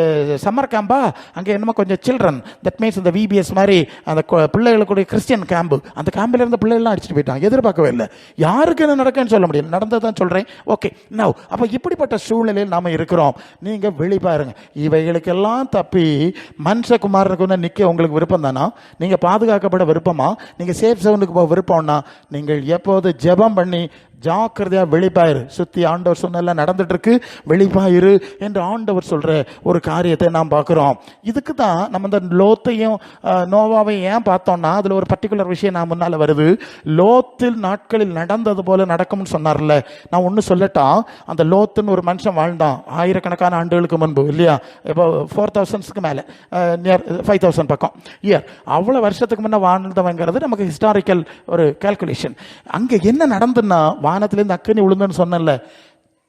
Speaker 1: சம்மர் கேம்பா அங்கே என்னமோ கொஞ்சம் சில்ட்ரன் தட் மீன்ஸ் இந்த விபிஎஸ் மாதிரி அந்த பிள்ளைகளுக்குடைய கிறிஸ்டியன் கேம்பு அந்த கேம்பில் இருந்த பிள்ளைகள்லாம் அடிச்சுட்டு போயிட்டாங்க. எதிர்பார்க்கவே இல்லை. யாருக்கு என்ன நடக்குன்னு சொல்ல முடியும் நடந்ததான் சொல்கிறேன் ஓகே நவ் அப்போ இப்படிப்பட்ட சூழ்நிலையில் நாம் இருக்கிறோம். நீங்கள் வெளி பாருங்க. இவைகளுக்கெல்லாம் தப்பி மனுஷகுமாரனுக்கு வந்து நிற்க உங்களுக்கு விருப்பம் தானா நீங்கள் பாதுகாக்கப்பட விருப்பமா? நீங்கள் சேஃப் செவனுக்கு போக விருப்பம்னா நீங்கள் எப்போது ஜெபம் பண்ணி ஜாக்கிரதையாக வெளிப்பாயிரு. சுற்றி ஆண்டவர் சொன்னெல்லாம் நடந்துட்டு இருக்கு வெளிப்பாயிரு என்று ஆண்டவர் சொல்கிற ஒரு காரியத்தை நாம் பார்க்குறோம். இதுக்கு தான் நம்ம இந்த லோத்தையும் நோவாவையும் ஏன் பார்த்தோம்னா அதில் ஒரு பர்டிகுலர் விஷயம் நான் முன்னால் வருது. லோத்தில் நாட்களில் நடந்தது போல நடக்கும்னு சொன்னார்ல. நான் ஒன்று சொல்லட்டா அந்த லோத்துன்னு ஒரு மனுஷன் வாழ்ந்தான். ஆயிரக்கணக்கான ஆண்டுகளுக்கு முன்பு இல்லையா? இப்போ ஃபோர் தௌசண்ட்ஸ்க்கு மேலே நியர் ஃபைவ் தௌசண்ட் பக்கம். இயர் அவ்வளோ வருஷத்துக்கு முன்னே வாழ்ந்தவங்கிறது நமக்கு ஹிஸ்டாரிக்கல் ஒரு கால்குலேஷன் அங்கே என்ன நடந்துன்னா வானத்திலேருந்து அக்கனி விழுந்துன்னு சொன்னல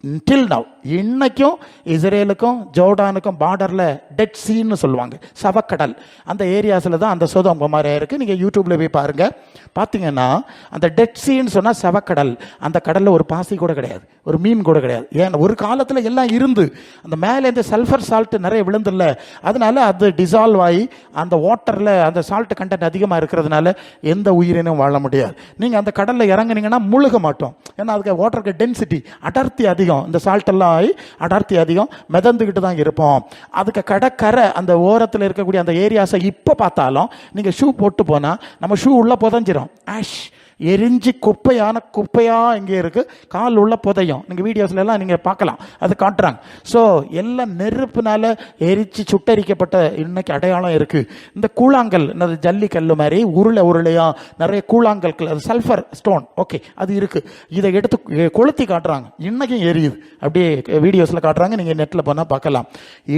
Speaker 1: டில் நவ் இன்னைக்கும் இஸ்ரேலுக்கும் ஜோர்டானுக்கும் பார்டரில் டெட் சீன்னு சொல்லுவாங்க. சவக்கடல். அந்த ஏரியாஸில் தான் அந்த சோதம் குமாரியா இருக்குது நீங்கள் யூடியூப்பில் போய் பாருங்கள் பார்த்தீங்கன்னா அந்த டெட் சீன்னு சொன்னால் சவக்கடல். அந்த கடலில் ஒரு பாசி கூட கிடையாது. ஒரு மீன் கூட கிடையாது. ஏன்னா ஒரு காலத்தில் எல்லாம் இருந்து அந்த மேலே இந்த சல்ஃபர் சால்ட்டு நிறைய விழுந்துல்ல. அதனால அது டிசால்வ் ஆகி அந்த வாட்டரில் அந்த சால்ட் கண்டென்ட் அதிகமாக இருக்கிறதுனால எந்த உயிரினும் வாழ முடியாது. நீங்கள் அந்த கடலில் இறங்குனீங்கன்னா முழுக மாட்டோம். ஏன்னா அதுக்கு வாட்டருக்கு டென்சிட்டி அடர்த்தி அதிகம். இந்த சால்ட் எல்லாம் ஆகி அடர்த்தி அதிகம். மிதந்துக்கிட்டு தான் இருப்போம். அதுக்கு கடற்கரை அந்த ஓரத்தில் இருக்கக்கூடிய அந்த ஏரியாஸை இப்போ பார்த்தாலும் நீங்கள் ஷூ போட்டு போனால் நம்ம ஷூ உள்ளே புதஞ்சிரும். ஆஷ் எரிஞ்சு குப்பையான குப்பையாக இங்கே இருக்குது கால் உள்ள புதையும். நீங்கள் வீடியோஸ்லலாம் நீங்கள் பார்க்கலாம். அது காட்டுறாங்க. ஸோ எல்லாம் நெருப்புனால எரிச்சு சுட்டரிக்கப்பட்ட இன்னைக்கு அடையாளம் இருக்குது இந்த கூழாங்கல் இந்த ஜல்லிக்கல் மாதிரி உருளை உருளையாக நிறைய கூழாங்கல்கள் அது சல்ஃபர் ஸ்டோன் ஓகே அது இருக்குது இதை எடுத்து கொளுத்தி காட்டுறாங்க. இன்றைக்கும் எரியுது. அப்படியே வீடியோஸில் காட்டுறாங்க. நீங்கள் நெட்டில் போனால் பார்க்கலாம்.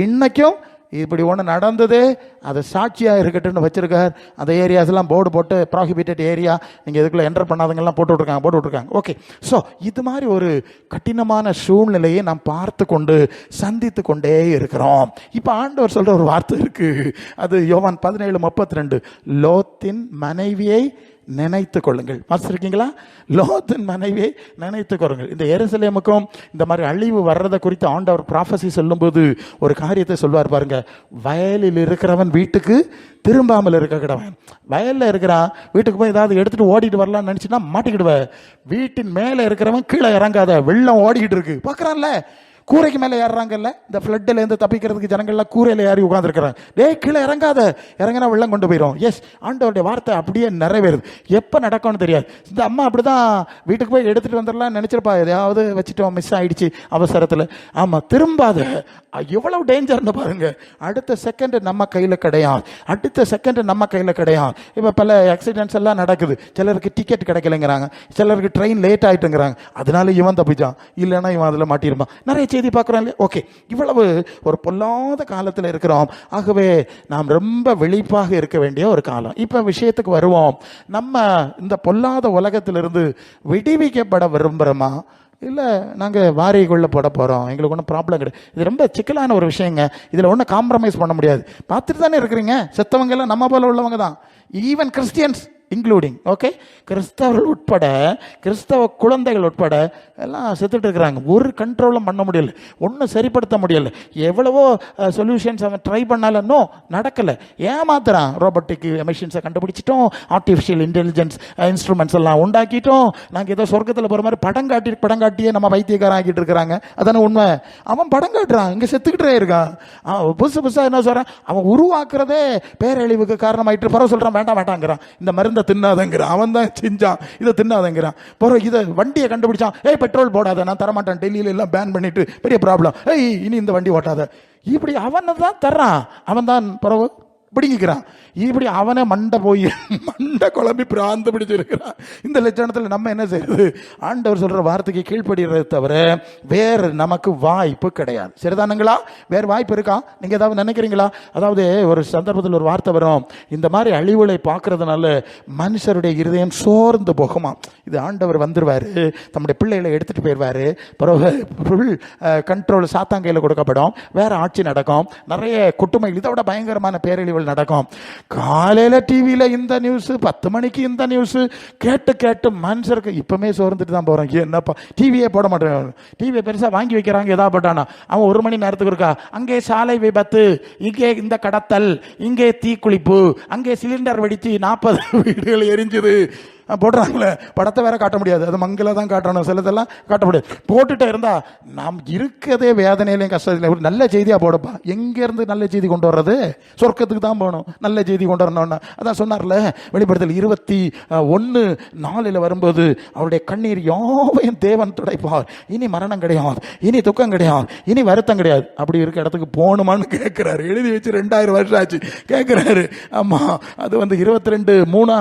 Speaker 1: இன்றைக்கும் இப்படி ஒன்று நடந்தது அது சாட்சியாக இருக்கட்டும்னு வச்சிருக்கார். அந்த ஏரியாஸ்லாம் போர்டு போட்டு ப்ராஹிபிட்டட் ஏரியா நீங்கள் இதுக்குள்ளே என்டர் பண்ணாதங்கெல்லாம் போட்டு விட்ருக்காங்க போட்டு விட்ருக்காங்க ஓகே ஸோ இது மாதிரி ஒரு கடினமான சூழ்நிலையை நாம் பார்த்து கொண்டு சந்தித்து கொண்டே இருக்கிறோம். இப்போ ஆண்டவர் சொல்கிற ஒரு வார்த்தை இருக்குது அது யோவான் பதினேழு முப்பத்தி ரெண்டு. லோத்தின் மனைவியை நினைத்து கொள்ளுங்கள். வாசிச்சிருக்கீங்களா லோத்தின் மனைவியை நினைத்து கொள்ளுங்கள். இந்த எருசலேமுக்கும் இந்த மாதிரி அழிவு வர்றதை குறித்து ஆண்டவர் ப்ராஃபஸி சொல்லும்போது ஒரு காரியத்தை சொல்வார் பாருங்க. வயலில் இருக்கிறவன் வீட்டுக்கு திரும்பாமல் இருக்க கிடவன். இருக்கிறான் வீட்டுக்கு போய் ஏதாவது எடுத்துகிட்டு ஓடிட்டு வரலாம்னு நினச்சினா மாட்டிக்கிடுவ. வீட்டின் மேலே இருக்கிறவன் கீழே இறங்காத வெள்ளம் ஓடிக்கிட்டு இருக்கு. பார்க்குறான்ல? கூரைக்கு மேலே ஏறுறாங்கல்ல? இந்த ஃப்ளட்டிலேருந்து தப்பிக்கிறதுக்கு ஜனங்கள்லாம் கூரையில் ஏறி உட்காந்துருக்குறாங்க டே கீழே இறங்காத. இறங்கினா வெள்ளம் கொண்டு போயிடும் எஸ் ஆண்டவருடைய வார்த்தை அப்படியே நிறைவேறுது. எப்போ நடக்கும்னு தெரியாது. இந்த அம்மா அப்படி தான் வீட்டுக்கு போய் எடுத்துகிட்டு வந்துடலாம் நினச்சிருப்பா. எதையாவது வச்சுட்டோம் மிஸ் ஆகிடுச்சு அவசரத்தில். ஆமாம் திரும்பாத. எவ்வளோ எவ்வளவு டேஞ்சர்னு பாருங்க. அடுத்த செகண்ட் நம்ம கையில் கிடையாது. அடுத்த செகண்ட் நம்ம கையில் கிடையாது. இப்போ பல ஆக்சிடென்ட்ஸ் எல்லாம் நடக்குது. சிலருக்கு டிக்கெட் கிடைக்கலங்கிறாங்க. சிலருக்கு ட்ரெயின் லேட் ஆகிட்டுங்கிறாங்க அதனால இவன் தப்பிச்சான். இல்லைன்னா இவன் அதில் மாட்டியிருப்பான். நிறைய செய்தி பார்க்குறோம் இல்லையா? ஓகே. இவ்வளவு ஒரு பொல்லாத காலத்தில் இருக்கிறோம். ஆகவே நாம் ரொம்ப விழிப்பாக இருக்க வேண்டிய ஒரு காலம். இப்போ விஷயத்துக்கு வருவோம். நம்ம இந்த பொல்லாத உலகத்திலிருந்து விடுவிக்கப்பட விரும்புகிறோமா இல்லை நாங்கள் வாரிக்குள்ளே போட போகிறோம் எங்களுக்கு ஒன்றும் ப்ராப்ளம் கிடையாது. இது ரொம்ப சிக்கலான ஒரு விஷயங்க. இதில் ஒன்றும் காம்ப்ரமைஸ் பண்ண முடியாது. பார்த்துட்டு தானே இருக்கிறீங்க? செத்தவங்க எல்லாம் நம்ம போல உள்ளவங்க தான். ஈவன் கிறிஸ்டியன்ஸ் இன்க்ளூடிங் ஓகே கிறிஸ்தவர்கள் உட்பட கிறிஸ்தவ குழந்தைகள் உட்பட எல்லாம் செத்துட்டு இருக்கிறாங்க. ஒரு கண்ட்ரோலும் பண்ண முடியல. ஒன்றும் சரிப்படுத்த முடியல. எவ்வளவோ சொல்யூஷன்ஸ் அவன் ட்ரை பண்ணாலும் நடக்கலை. ஏமாத்துறான். ரோபோட்டிக் மிஷின்ஸை கண்டுபிடிச்சிட்டோம். ஆர்டிஃபிஷியல் இன்டெலிஜென்ஸ் இன்ஸ்ட்ருமெண்ட்ஸ் எல்லாம் உண்டாக்கிட்டோம். நாங்கள் ஏதோ சொர்க்கத்தில் போகிற மாதிரி படம் காட்டி படம் காட்டியே நம்ம வைத்தியக்காரன் ஆக்கிட்டு இருக்கிறாங்க. அதானே உண்மை? அவன் படம் காட்டுறான். இங்கே செத்துக்கிட்டே இருக்கான். அவன் புதுசு புதுசாக என்ன சொல்கிறான் அவன் உருவாக்குறதே பேரழிவுக்கு காரணமாயிட்டு பரவ சொல்கிறான் வேண்டாம் வேண்டாங்கிறான் இந்த மருந்து தின்னாதங்கிறான் அவன் தான் செஞ்சான். இதை தின்னாதங்கிறான். பிறகு இதை வண்டியை கண்டுபிடிச்சான். ஏய் பெட்ரோல் போடாத நான் தரமாட்டேன். டெல்லியில எல்லாம் பேன் பண்ணிட்டு பெரிய ப்ராப்ளம் ஏய் இனி இந்த வண்டி ஓட்டாத. இப்படி அவனை தான் தர்றான். அவன் தான் பிறகு? பிடிங்கிக்கிறான் இப்படி அவனை மண்டை போய் மண்டை குழம்பி பிராந்து பிடிச்சிருக்கிறான் இந்த லட்சணத்தில் நம்ம என்ன செய்யறது? ஆண்டவர் சொல்ற வார்த்தைக்கு கீழ்ப்படுகிறத தவிர வேறு நமக்கு வாய்ப்பு கிடையாது. சரிதானுங்களா? வேறு வாய்ப்பு இருக்கா? நீங்க ஏதாவது நினைக்கிறீங்களா? அதாவது ஒரு சந்தர்ப்பத்தில் ஒரு வார்த்தை வரும். இந்த மாதிரி அழிவுகளை பார்க்கறதுனால மனுஷருடைய இருதயம் சோர்ந்து போகுமா இது ஆண்டவர் வந்துருவாரு. தம்முடைய பிள்ளைகளை எடுத்துட்டு போயிடுவாரு பிறகு ஃபுல் கண்ட்ரோல் சாத்தாங்கையில் கொடுக்கப்படும். வேற ஆட்சி நடக்கும். நிறைய குட்டுமை இதை விட பயங்கரமான பேரழிவு நிகழ்வுகள் நடக்கும். காலையில டிவியில இந்த நியூஸ் பத்து மணிக்கு இந்த நியூஸ் கேட்டு கேட்டு மனுஷருக்கு இப்பவுமே சோர்ந்துட்டு தான் போகிறோம் என்னப்பா? டிவியே போட மாட்டேன் டிவியை பெருசா வாங்கி வைக்கிறாங்க எதா போட்டானா? அவன் ஒரு மணி நேரத்துக்கு இருக்கா? அங்கே சாலை விபத்து இங்கே இந்த கடத்தல் இங்கே தீக்குளிப்பு அங்கே சிலிண்டர் வெடிச்சு நாற்பது வீடுகள் எரிஞ்சுது. போடுறாங்களே. படத்தை வேற காட்ட முடியாது. அது மங்கில தான் காட்டணும். சிலதெல்லாம் காட்ட முடியாது. போட்டுட்டே இருந்தா நாம் இருக்கதே வேதனையிலையும் கஷ்டத்திலையும் ஒரு நல்ல செய்தியா போடப்பா. எங்க இருந்து நல்ல செய்தி கொண்டு வர்றது? சொர்க்கத்துக்கு தான் போகணும். நல்ல செய்தி கொண்டு வரணும்னா. அதான் சொன்னார்ல வெளிப்படுத்தல் இருபத்தி ஒன்று நாலில் வரும்போது அவருடைய கண்ணீர் யாவையும் தேவன் துடைப்பார். இனி மரணம் கிடையாது. இனி துக்கம் கிடையாது. இனி வருத்தம் கிடையாது. அப்படி இருக்க இடத்துக்கு போகணுமான்னு கேட்கிறாரு எழுதி வச்சு ரெண்டாயிரம் வருஷம் ஆச்சு. கேட்கிறாரு ஆமா அது வந்து இருபத்தி ரெண்டு மூணா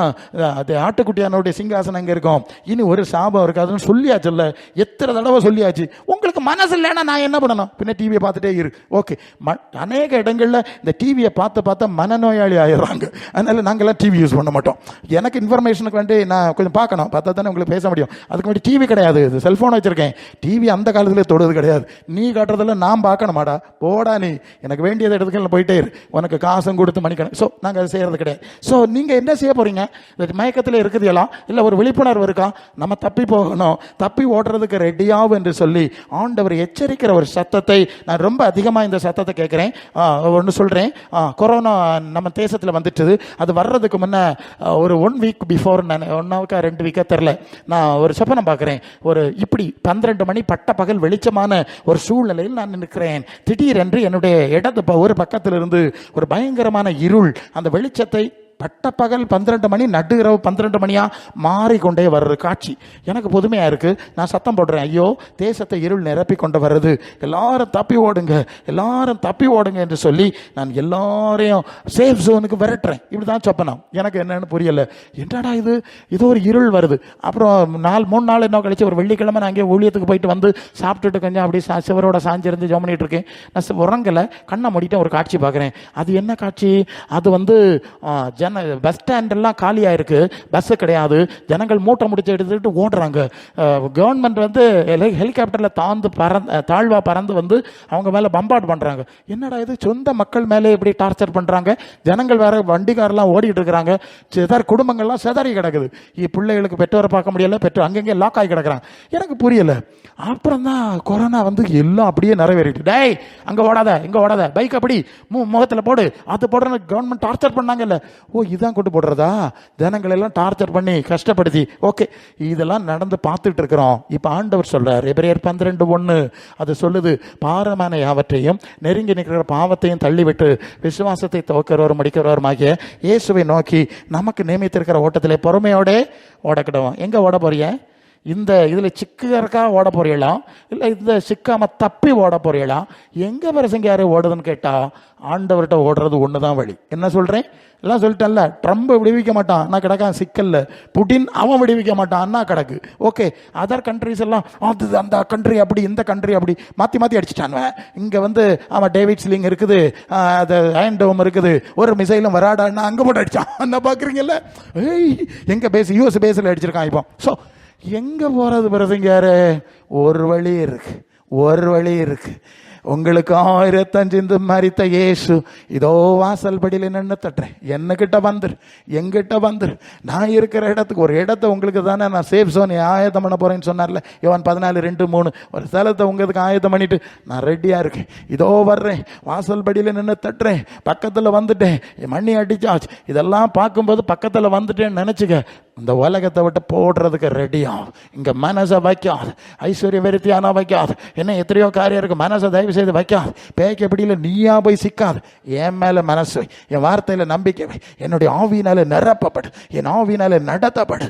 Speaker 1: ஆட்டுக்குட்டியான தன்னுடைய சிங்காசனம் அங்கே இருக்கும்? இனி ஒரு சாபம் இருக்காதுன்னு சொல்லியாச்சுல்ல எத்தனை தடவை சொல்லியாச்சு? உங்களுக்கு மனசு இல்லைன்னா நான் என்ன பண்ணணும்? பின்ன டிவியை பார்த்துட்டே இரு. ஓகே ம அநேக இடங்களில் இந்த டிவியை பார்த்து பார்த்தா மனநோயாளி ஆயிடுறாங்க. அதனால் நாங்கள்லாம் டிவி யூஸ் பண்ண மாட்டோம். எனக்கு இன்ஃபர்மேஷனுக்கு வேண்டி நான் கொஞ்சம் பார்க்கணும். பார்த்தா தானே உங்களுக்கு பேச முடியும். அதுக்கு வேண்டி டிவி கிடையாது. செல்ஃபோன் வச்சுருக்கேன். டிவி அந்த காலத்தில் தொடுறது கிடையாது. நீ காட்டுறதெல்லாம் நான் பார்க்கணுமாடா? போடா நீ. எனக்கு வேண்டியது இடத்துக்கு நான் போயிட்டே இரு. உனக்கு காசும் கொடுத்து மணிக்கணும் ஸோ நாங்கள் அதை செய்கிறது கிடையாது. ஸோ நீங்கள் என்ன செய்ய போகிறீங்க இந்த மயக்கத்தில் இருக்குது எல்லாம் இல்லை ஒரு விழிப்புணர்வு இருக்கா? நம்ம தப்பி போகணும். தப்பி ஓடுறதுக்கு ரெடியாகும் என்று சொல்லி ஆண்டவர் எச்சரிக்கிற ஒரு சத்தத்தை நான் ரொம்ப அதிகமாக இந்த சத்தத்தை கேட்குறேன். ஒன்று சொல்கிறேன் கொரோனா நம்ம தேசத்தில் வந்துட்டுது. அது வர்றதுக்கு முன்னே ஒரு ஒன் வீக் பிஃபோர் நான் ஒன் ரெண்டு வீக்காக தெரில நான் ஒரு சொப்பனம் பார்க்குறேன். ஒரு இப்படி பன்னிரெண்டு மணி பட்ட பகல் வெளிச்சமான ஒரு சூழ்நிலையில் நான் நிற்கிறேன். திடீரென்று என்னுடைய இடது ப- ஒரு பக்கத்திலிருந்து ஒரு பயங்கரமான இருள் அந்த வெளிச்சத்தை பட்டப்பகல் பன்னிரெண்டு மணி நடு இரவு பன்னிரெண்டு மணியாக மாறிக்கொண்டே வர்ற காட்சி. எனக்கு புதுமையாக இருக்குது நான் சத்தம் போடுறேன். ஐயோ தேசத்தை இருள் நிரப்பி கொண்டு வர்றது. எல்லாரும் தப்பி ஓடுங்க. எல்லாரும் தப்பி ஓடுங்க என்று சொல்லி நான் எல்லாரையும் சேஃப் ஜோனுக்கு விரட்டுறேன். இப்படி தான் சொப்பனம். எனக்கு என்னன்னு புரியலை. என்னடா இது? இது ஒரு இருள் வருது. அப்புறம் நாள் மூணு நாள் என்ன கழிச்சு ஒரு வெள்ளிக்கிழமை நான் அங்கே ஊழியத்துக்கு போயிட்டு வந்து சாப்பிட்டுட்டு கொஞ்சம் அப்படியே சா- சிவரோட சாஞ்சிருந்து ஜோம் பண்ணிட்டு இருக்கேன். நான் உறங்கலை. கண்ணை மூடிட்டு ஒரு காட்சி பார்க்குறேன். அது என்ன காட்சி? அது வந்து ஜ ஜன பஸ் ஸ்டாண்டெல்லாம் எல்லாம் காலியா பஸ்ஸு கிடையாது. ஜனங்கள் மூட்டை முடிச்சு எடுத்துக்கிட்டு ஓடுறாங்க. கவர்மெண்ட் வந்து ஹெலிகாப்டரில் தாழ்ந்து பறந்து தாழ்வாக பறந்து வந்து அவங்க மேலே பம்பாட் பண்ணுறாங்க என்னடா இது? சொந்த மக்கள் மேலே இப்படி டார்ச்சர் பண்ணுறாங்க ஜனங்கள் வேறு வண்டிக்காரெல்லாம் ஓடிட்டு இருக்கிறாங்க. குடும்பங்கள்லாம் சிதறி கிடக்குது. இ- பிள்ளைகளுக்கு பெற்றோரை பார்க்க முடியல. பெற்றோர் அங்கங்கே லாக் ஆகி கிடக்குறாங்க. எனக்கு புரியல. அப்புறம் தான் கொரோனா வந்து எல்லாம் அப்படியே நிறைவேறிட்டு. டேய் அங்கே ஓடாத இங்கே ஓடாத. பைக் அப்படி மு முகத்தில் போடு. அது போடுறன்னு கவர்மெண்ட் டார்ச்சர் பண்ணாங்கல்ல. ஓ இதான் கொண்டு போடுறதா? ஜனங்களை எல்லாம் டார்ச்சர் பண்ணி கஷ்டப்படுத்தி. ஓகே இதெல்லாம் நடந்து பார்த்துட்டு இருக்கிறோம். இப்போ ஆண்டவர் சொல்கிறார் எபிரேயர் பன்னிரெண்டு ஒன்று அது சொல்லுது பாரமான யாவற்றையும் நெருங்கி நிற்கிற பாவத்தையும் தள்ளிவிட்டு விசுவாசத்தை துவக்கிறவரும் முடிக்கிறவருமாகிய இயேசுவை நோக்கி நமக்கு நியமித்திருக்கிற ஓட்டத்திலே பொறுமையோட ஓடக்கிடுவோம். எங்கே ஓட போறீங்க? இந்த இதில் சிக்கிறக்கா ஓட போறீங்களாம் இல்லை இந்த சிக்காமல் தப்பி ஓட போறீங்களாம் எங்கே பிரசங்க யார் ஓடுதுன்னு கேட்டால் ஆண்டவர்கிட்ட ஓடுறது ஒன்று தான் வழி. என்ன சொல்கிறேன் எல்லாம் சொல்லிட்டேன்ல ட்ரம்ப் விடுவிக்க மாட்டான். நான் கிடக்கான் சிக்கல்ல. புட்டின் அவன் விடுவிக்க மாட்டான். அண்ணா கிடக்கு. ஓகே அதர் கண்ட்ரிஸ் எல்லாம் அது அந்த கண்ட்ரி அப்படி இந்த கண்ட்ரி அப்படி மாற்றி மாற்றி அடிச்சிட்டானுவன் இங்கே வந்து அவன் டேவிட் ஸ்லிங் இருக்குது அது அயன் டோம் இருக்குது. ஒரு மிசைலும் வராடான்னா அங்கே போட்டு அடித்தான் என்ன பார்க்குறீங்கல்ல ஏய் எங்கே பேஸ் யூஎஸ் பேஸில் அடிச்சிருக்கான் இப்போ. ஸோ எங்கே போகிறது பிரசங்காரு ஒரு வழி இருக்கு. ஒரு வழி இருக்குது உங்களுக்கு ஆயிரத்தஞ்சு இந்த இயேசு. இதோ வாசல் படியில் நின்று தட்டுறேன். என்னக்கிட்ட வந்துரு எங்கிட்ட வந்துரு. நான் இருக்கிற இடத்துக்கு ஒரு இடத்த உங்களுக்கு தானே நான் சேஃப் ஜோன் ஆயத்தம் பண்ண போகிறேன்னு சொன்னார்ல. இவன் பதினாலு ரெண்டு மூணு. ஒரு ஸ்தலத்தை உங்களுக்கு ஆயத்தம் பண்ணிட்டு நான் ரெடியாக இருக்கேன். இதோ வர்றேன். வாசல் படியில் நின்று தட்டுறேன். பக்கத்தில் வந்துட்டேன். என் மண்ணி அடிச்சாச்சு. இதெல்லாம் பார்க்கும்போது பக்கத்தில் வந்துட்டேன்னு நினச்சிக்க. இந்த உலகத்தை விட்டு போடுறதுக்கு ரெடியாகும் இங்கே மனசை வைக்காது. ஐஸ்வர்ய வெறுத்தியானா வைக்காது. என்ன எத்தனையோ காரியம் இருக்குது மனசை தயவு செய்து வைக்காது பேய்க்க பிடியில் நீயா போய் சிக்காது. என் மேல மனசு என் வார்த்தையில நம்பிக்கை என்னுடைய ஆவியினால நிரப்பப்படு. என் ஆவியினால நடத்தப்படு.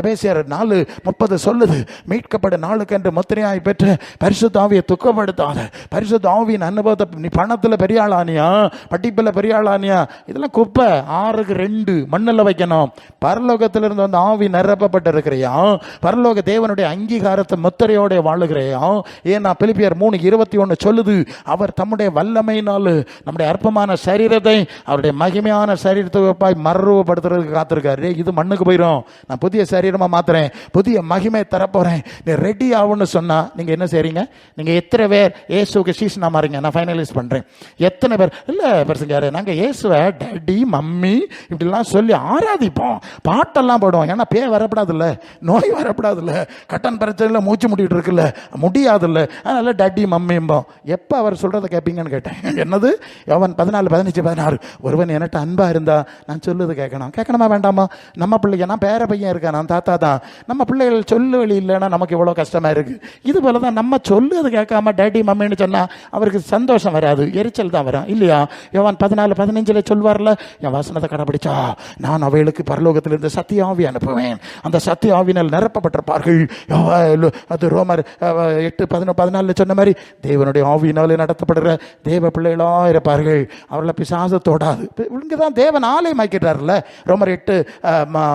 Speaker 1: எபேசியர் நாலு முப்பது சொல்லுது. மீட்கப்பட நாளுக்கென்று முத்திரையாய் பெற்று பரிசுத்த ஆவியை துக்கப்படுத்தாத. பரிசுத்த ஆவியின் அனுபவத்தை நீ பணத்துல பெரிய ஆளானியா? பட்டிப்பில் பெரிய ஆளானியா? இதெல்லாம் குப்பை. ஆறுக்கு ரெண்டு மண்ணில் வைக்கணும். பரலோகத்திலிருந்து வந்து ஆவி நிரப்பப்பட்டு இருக்கிறியா பரலோக தேவனுடைய அங்கீகாரத்தை முத்திரையோட வாழுகிறையா? ஏன்னா பிலிப்பியர் மூணு இருபத்தி ஒன்று சொல்லுது அவர் தம்முடைய வல்லமையினால் நம்முடைய அற்பமான சரீரத்தை அவருடைய மகிமையான சரீரத்துப்பாய் மறுரூபப்படுத்துறதுக்கு காத்திருக்காரு. இது மண்ணுக்கு போயிடும் நான் புதிய சரீரமாக மாத்துறேன். புதிய மகிமை தரப்போகிறேன் நீ ரெடி ஆகும்னு சொன்னால் நீங்கள் என்ன செய்றீங்க? நீங்கள் எத்தனை பேர் இயேசுக்கு நான் மாறுங்க நான் ஃபைனலைஸ் பண்ணுறேன் எத்தனை பேர்? இல்லை பெருசுங்க யார் நாங்கள் இயேசுவை டேடி மம்மி இப்படிலாம் சொல்லி ஆராதிப்போம். பாட்டெல்லாம் போடுவோம். ஏன்னா பே வரப்படாதுல்ல. நோய் வரப்படாதுல்ல. கட்டன் பிரச்சனையில் மூச்சு முடிட்டு இருக்குல்ல. முடியாதுல்ல. அதனால டேடி மம்மிம்போம் எப்போ அவர் சொல்கிறத கேட்பீங்கன்னு கேட்டேன். என்னது? அவன் பதினாலு பதினஞ்சு பதினாறு. ஒருவன் என்கிட்ட அன்பாக இருந்தா நான் சொல்லுது கேட்கணும். கேட்கணுமா வேண்டாமா? நம்ம பிள்ளைங்க நான் பேர பையன் இருக்கேன் நான் தாத்தா தான். நம்ம பிள்ளைகள் சொல்லு வழி இல்லைன்னா நமக்கு இவ்வளோ கஷ்டமாக இருக்குது இது போல தான் நம்ம சொல்லுது கேட்காம டேடி மம்மின்னு சொன்னால் அவருக்கு சந்தோஷம் வராது. எரிச்சல் தான் வரும். இல்லையா? எவன் பதினாலு பதினஞ்சில் சொல்வார்ல என் வாசனத்தை கடைபிடிச்சா நான் அவைகளுக்கு பரலோகத்திலிருந்து சத்திய ஆவி அனுப்புவேன். அந்த சத்திய ஆவினால் நிரப்பப்பட்டிருப்பார்கள் அது ரோமர் எட்டு பதினொன்று பதினாலில் சொன்ன மாதிரி தேவனுடைய ஆவியினாலே நடத்தப்படுற தேவ பிள்ளைகளாக இருப்பார்கள். அவர்களை பிசாசு தொடாது. இங்கே தான் தேவன் ஆலயமாக்கிறார்ல ரோமர் எட்டு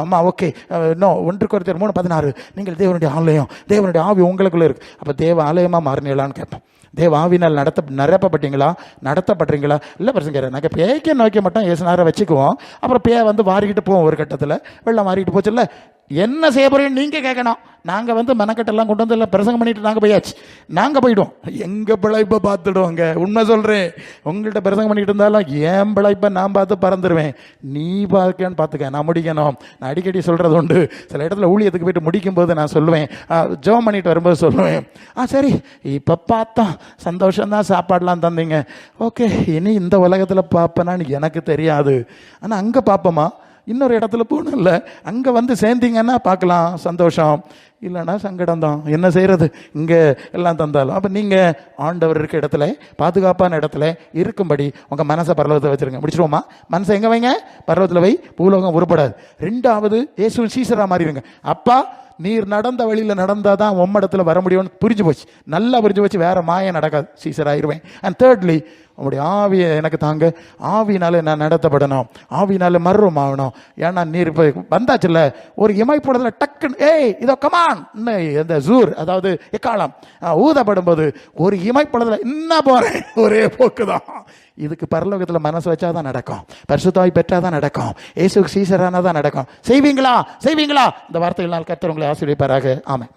Speaker 1: அம்மா ஓகே. இன்னும் ஒன்று குறைத்தர் மூணு பதினாறு. நீங்கள் தேவனுடைய ஆலயம் தேவனுடைய ஆவி உங்களுக்குள்ளே இருக்குது அப்போ தேவ ஆலயமாக மாறினீங்களான்னு கேட்பேன் தேவ ஆவினால் நடத்த நிரப்பப்பட்டீங்களா? நடத்தப்படுறீங்களா? இல்லை பிரசங்க நாங்கள் பேய்க்க நோக்கி மட்டும் ஏசுனாரை வச்சுக்குவோம். அப்புறம் பேய வந்து வாரிக்கிட்டு போவோம் ஒரு கட்டத்தில். வெள்ளம் மாறிக்கிட்டு போச்சுல்ல? என்ன செய்ய போகிறீங்கன்னு நீங்கள் கேட்கணும். நாங்கள் வந்து மெனக்கட்டெல்லாம் கொண்டு வந்து எல்லாம் பிரசங்கம் பண்ணிட்டு நாங்கள் போயாச்சு. நாங்கள் போயிடுவோம். எங்கள் பிழைப்பை பார்த்துடுவோங்க. உண்மை சொல்கிறேன் உங்கள்கிட்ட பிரசங்கம் பண்ணிட்டு இருந்தாலும் என் பிழைப்பை நான் பார்த்து பறந்துடுவேன் நீ பார்க்கன்னு பார்த்துக்க. நான் முடிக்கணும். நான் அடிக்கடி சொல்கிறது உண்டு. சில இடத்துல ஊழியத்துக்கு போயிட்டு முடிக்கும்போது நான் சொல்லுவேன். ஜோம் பண்ணிட்டு வரும்போது சொல்லுவேன். ஆ சரி. இப்போ பார்த்தோம். சந்தோஷம்தான் சாப்பாடெலாம் தந்தீங்க. ஓகே. இனி இந்த உலகத்தில் பார்ப்பேனான்னு எனக்கு தெரியாது. ஆனால் அங்கே பார்ப்போமா இன்னொரு இடத்துல போகணும்ல. அங்கே வந்து சேர்ந்தீங்கன்னா பார்க்கலாம். சந்தோஷம். இல்லைன்னா சங்கடம் தான் என்ன செய்கிறது இங்கே எல்லாம் தந்தாலும். அப்போ நீங்கள் ஆண்டவர் இருக்க இடத்துல பாதுகாப்பான இடத்துல இருக்கும்படி உங்கள் மனசை பரலோகத்தை வச்சிருங்க. முடிச்சிருவோமா? மனசை எங்கே வைங்க? பரலோகத்தில் வை பூலோகம் உருப்படாது. ரெண்டாவது இயேசு சீசரா மாறிடுங்க. அப்பா நீர் நடந்த வழியில் நடந்தால் தான் உம்மிடத்துல வர முடியும்னு புரிஞ்சு போச்சு. நல்லா புரிஞ்சு போச்சு. வேறு மாயம் நடக்காது. சீசர் ஆயிடுவேன். அண்ட் தேர்ட்லி உங்களுடைய ஆவியை எனக்கு தாங்க. ஆவினால நான் நடத்தப்படணும். ஆவினால மர்வம் ஆகணும் ஏன்னா நீர் இப்போ வந்தாச்சுல்ல ஒரு இமைப்படத்தில் டக்குன்னு ஏய் இதோ கமான் இந்த ஜூர் அதாவது எக்காலம் ஊதப்படும் போது ஒரு இமைப்படத்தில் என்ன போறேன்? ஒரே போக்கு தான் இதுக்கு பரலோகத்தில் மனசு வச்சா தான் நடக்கும். பரிசுத்தாய் பெற்றா தான் நடக்கும். ஏசுக்கு சீசரானா தான் நடக்கும். செய்வீங்களா? செய்வீங்களா? இந்த வார்த்தைகளால் கர்த்தர் உங்களை ஆசீர்வதிப்பாராக. ஆமாம்